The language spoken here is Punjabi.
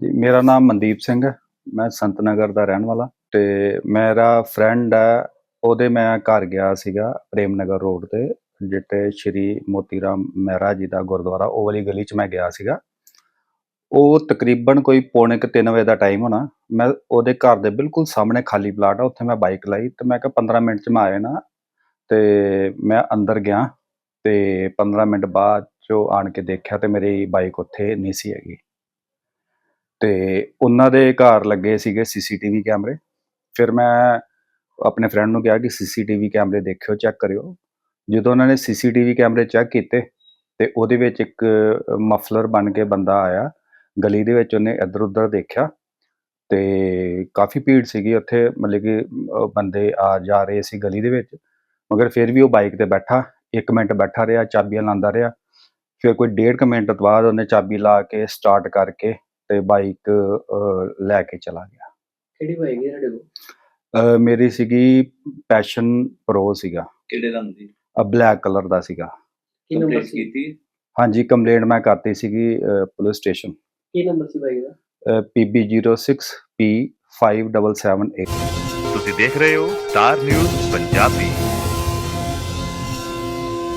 ਹਾਂਜੀ, ਮੇਰਾ ਨਾਮ ਮਨਦੀਪ ਸਿੰਘ ਹੈ। ਮੈਂ ਸੰਤ ਨਗਰ ਦਾ ਰਹਿਣ ਵਾਲਾ। ਤੇ ਮੇਰਾ ਫਰੈਂਡ ਹੈ, ਉਹਦੇ ਮੈਂ ਘਰ ਗਿਆ ਸੀਗਾ ਪ੍ਰੇਮ ਨਗਰ ਰੋਡ ਤੇ, ਜਿੱਥੇ ਸ਼੍ਰੀ ਮੋਤੀ ਰਾਮ ਮਹਿਰਾ ਜੀ ਦਾ ਗੁਰਦੁਆਰਾ, ਉਹ ਵਾਲੀ ਗਲੀ 'ਚ ਮੈਂ ਗਿਆ ਸੀਗਾ। ਉਹ ਤਕਰੀਬਨ ਕੋਈ ਪੌਣੇ ਕੁ ਤਿੰਨ ਵਜੇ ਦਾ ਟਾਈਮ ਹੋਣਾ। ਮੈਂ ਉਹਦੇ ਘਰ ਦੇ ਬਿਲਕੁਲ ਸਾਹਮਣੇ ਖਾਲੀ ਪਲਾਟ ਆ, ਉੱਥੇ ਮੈਂ ਬਾਈਕ ਲਾਈ ਤੇ ਮੈਂ ਕਿਹਾ 15 ਮਿੰਟ 'ਚ ਮੈਂ ਆ ਜਾਣਾ। ਤੇ ਮੈਂ ਅੰਦਰ ਗਿਆ ਤੇ 15 ਮਿੰਟ ਬਾਅਦ ਚੋਂ ਆਣ ਕੇ ਦੇਖਿਆ ਤੇ ਮੇਰੀ ਬਾਈਕ ਉੱਥੇ ਨਹੀਂ ਸੀ ਹੈਗੀ। ਤੇ ਉਹਨਾਂ ਦੇ ਘਰ ਲੱਗੇ ਸੀਗੇ ਸੀਸੀਟੀਵੀ ਕੈਮਰੇ। ਫਿਰ ਮੈਂ ਆਪਣੇ ਫਰੈਂਡ ਨੂੰ ਕਿਹਾ ਕਿ ਸੀਸੀਟੀਵੀ ਕੈਮਰੇ ਦੇਖਿਓ, ਚੈੱਕ ਕਰਿਓ। ਜਦੋਂ ਉਹਨਾਂ ਨੇ ਸੀਸੀਟੀਵੀ ਕੈਮਰੇ ਚੈੱਕ ਕੀਤੇ ਤੇ ਉਹਦੇ ਵਿੱਚ ਇੱਕ ਮਫਲਰ ਬਣ ਕੇ ਬੰਦਾ ਆਇਆ। ਗਲੀ ਦੇ ਵਿੱਚ ਉਹਨੇ ਇੱਧਰ ਉੱਧਰ ਦੇਖਿਆ ਤੇ ਕਾਫੀ ਭੀੜ ਸੀਗੀ ਉੱਥੇ। ਮਤਲਬ ਕਿ ਬੰਦੇ ਆ ਜਾ ਰਹੇ ਸੀ ਗਲੀ ਦੇ ਵਿੱਚ, ਮਗਰ ਫਿਰ ਵੀ ਉਹ ਬਾਈਕ ਤੇ ਬੈਠਾ 1 ਮਿੰਟ ਬੈਠਾ ਰਿਹਾ, ਚਾਬੀਆਂ ਲਾਉਂਦਾ ਰਿਹਾ। ਫਿਰ ਕੋਈ ਡੇਢ ਕੁ ਮਿੰਟ ਤੋਂ ਬਾਅਦ ਉਹਨੇ ਚਾਬੀ ਲਾ ਕੇ ਸਟਾਰਟ ਕਰਕੇ ਤੇ ਬਾਈਕ ਲੈ ਕੇ ਚਲਾ ਗਿਆ। ਕਿਹੜੀ ਬਾਈਕ ਹੈ ਤੁਹਾਡੇ ਕੋਲ? ਮੇਰੀ ਸੀਗੀ ਪੈਸ਼ਨ ਪ੍ਰੋ ਸੀਗਾ। ਕਿਹੜੇ ਰੰਗ ਦੀ? ਬਲੈਕ ਕਲਰ ਦਾ ਸੀਗਾ। ਕੀ ਨੰਬਰ ਕੀਤੀ? ਹਾਂਜੀ ਕੰਪਲੇਂਟ ਮੈਂ ਕਰਤੀ ਸੀਗੀ ਪੁਲਿਸ ਸਟੇਸ਼ਨ ਕੀ ਨੰਬਰ ਸੀ ਬਾਈਕ ਦਾ? PB06 P5778 ਤੁਸੀਂ ਦੇਖ ਰਹੇ ਹੋ ਸਟਾਰ ਨਿਊਜ਼ ਪੰਜਾਬੀ।